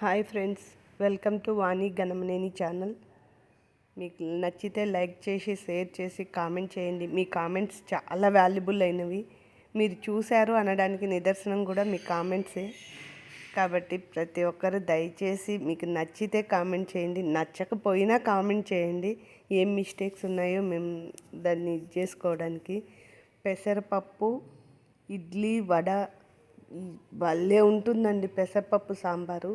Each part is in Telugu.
Hi friends welcome to Vani Ganamaneni channel. మీకు నచ్చితే లైక్ చేసి షేర్ చేసి కామెంట్ చేయండి. మీ కామెంట్స్ చాలా వాల్యుబుల్ అయినవి. మీరు చూశారు అనడానికి నిదర్శనం కూడా మీ కామెంట్సే. కాబట్టి ప్రతి ఒక్కరు దయచేసి మీకు నచ్చితే కామెంట్ చేయండి. నచ్చకపోయినా కామెంట్ చేయండి. ఏం మిస్టేక్స్ ఉన్నాయో మేము దాన్ని ఇది చేసుకోవడానికి. పెసరపప్పు ఇడ్లీ వడ భలే ఉంటుందండి పెసరపప్పు సాంబారు.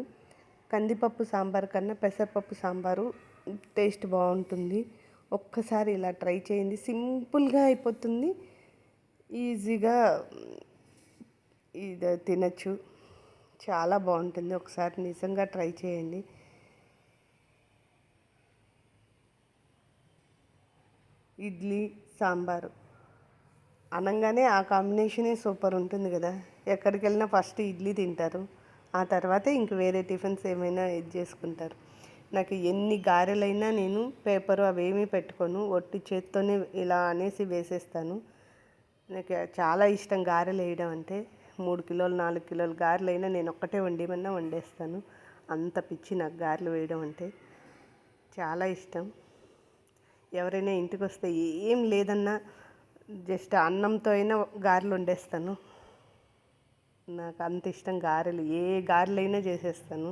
కందిపప్పు సాంబార్ కన్నా పెసరపప్పు సాంబారు టేస్ట్ బాగుంటుంది. ఒక్కసారి ఇలా ట్రై చేయండి. సింపుల్గా అయిపోతుంది. ఈజీగా ఇది తినచ్చు. చాలా బాగుంటుంది. ఒకసారి నిజంగా ట్రై చేయండి. ఇడ్లీ సాంబారు. అనగానే ఆ కాంబినేషనే సూపర్ ఉంటుంది కదా. ఎక్కడికి వెళ్ళినా ఫస్ట్ ఇడ్లీ తింటారు. ఆ తర్వాత ఇంక వేరే టిఫిన్స్ ఏమైనా ఇది చేసుకుంటారు. నాకు ఎన్ని గారెలైనా నేను పేపరు అవేమీ పెట్టుకోను. ఒట్టి చేత్తోనే ఇలా అనేసి వేసేస్తాను. నాకు చాలా ఇష్టం గారెలు వేయడం అంటే. మూడు కిలోలు నాలుగు కిలోలు గారెలైనా నేను ఒక్కటే వండేమన్నా వండేస్తాను. అంత పిచ్చి నాకు గారెలు వేయడం అంటే. చాలా ఇష్టం. ఎవరైనా ఇంటికి వస్తే ఏం లేదన్నా జస్ట్ అన్నంతో అయినా గారెలు వండేస్తాను. నాకు అంత ఇష్టం గారెలు ఏ గారెలైనా చేసేస్తాను.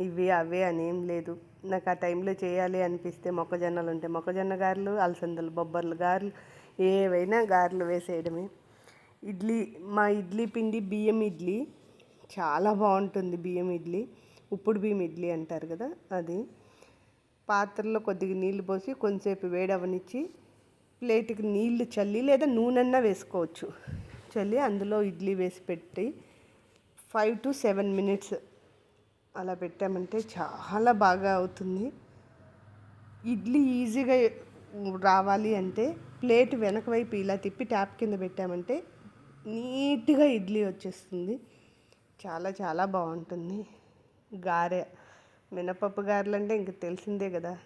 ఇవి అవే అని ఏం లేదు. నాకు ఆ టైంలో చేయాలి అనిపిస్తే మొక్కజొన్నలు ఉంటే మొక్కజొన్న గారెలు అలసందలు బొబ్బర్లు గారెలు ఏవైనా గారెలు వేసేయడమే. ఇడ్లీ మా ఇడ్లీ పిండి బియ్యం ఇడ్లీ చాలా బాగుంటుంది బియ్యం ఇడ్లీ. ఉప్పుడు బియ్యం ఇడ్లీ అంటారు కదా అది. పాత్రలో కొద్దిగా నీళ్ళు పోసి కొంచెంసేపు వేడవనిచ్చి ప్లేట్కి నీళ్ళు చల్లి లేదా నూనెన్నా వేసుకోవచ్చు. చల్లి అందులో ఇడ్లీ వేసి పెట్టి ఫైవ్ టు సెవెన్ మినిట్స్ అలా పెట్టామంటే చాలా బాగా అవుతుంది. ఇడ్లీ ఈజీగా రావాలి అంటే ప్లేట్ వెనక వైపు ఇలా తిప్పి ట్యాప్ కింద పెట్టామంటే నీట్గా ఇడ్లీ వచ్చేస్తుంది. చాలా చాలా బాగుంటుంది. గారె మినపప్పు గారెలు అంటే ఇంక తెలిసిందే కదా.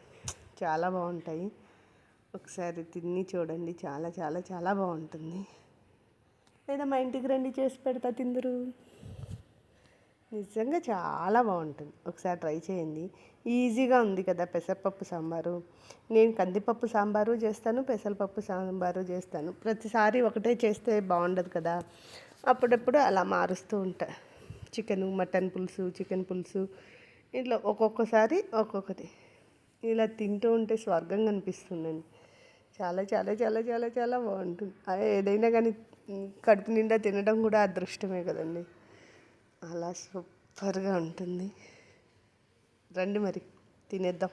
చాలా బాగుంటాయి. ఒకసారి తిని చూడండి. చాలా చాలా చాలా బాగుంటుంది. లేదా మా ఇంటికి రండి చేసి పెడతా తిందరు. నిజంగా చాలా బాగుంటుంది. ఒకసారి ట్రై చేయండి. ఈజీగా ఉంది కదా పెసరపప్పు సాంబారు. నేను కందిపప్పు సాంబారు చేస్తాను పెసరపప్పు సాంబారు చేస్తాను. ప్రతిసారి ఒకటే చేస్తే బాగుండదు కదా. అప్పుడప్పుడు అలా మారుస్తూ ఉంటా. చికెన్ మటన్ పులుసు చికెన్ పులుసు ఇట్లా ఒక్కొక్కసారి ఒక్కొక్కటి. ఇలా తింటూ ఉంటే స్వర్గంగా అనిపిస్తుందండి. చాలా చాలా చాలా చాలా చాలా బాగుంటుంది. ఏదైనా కానీ కడుపు నిండా తినడం కూడా అదృష్టమే కదండి. అలా సూపర్గా ఉంటుంది. రండి మరి తినేద్దాం.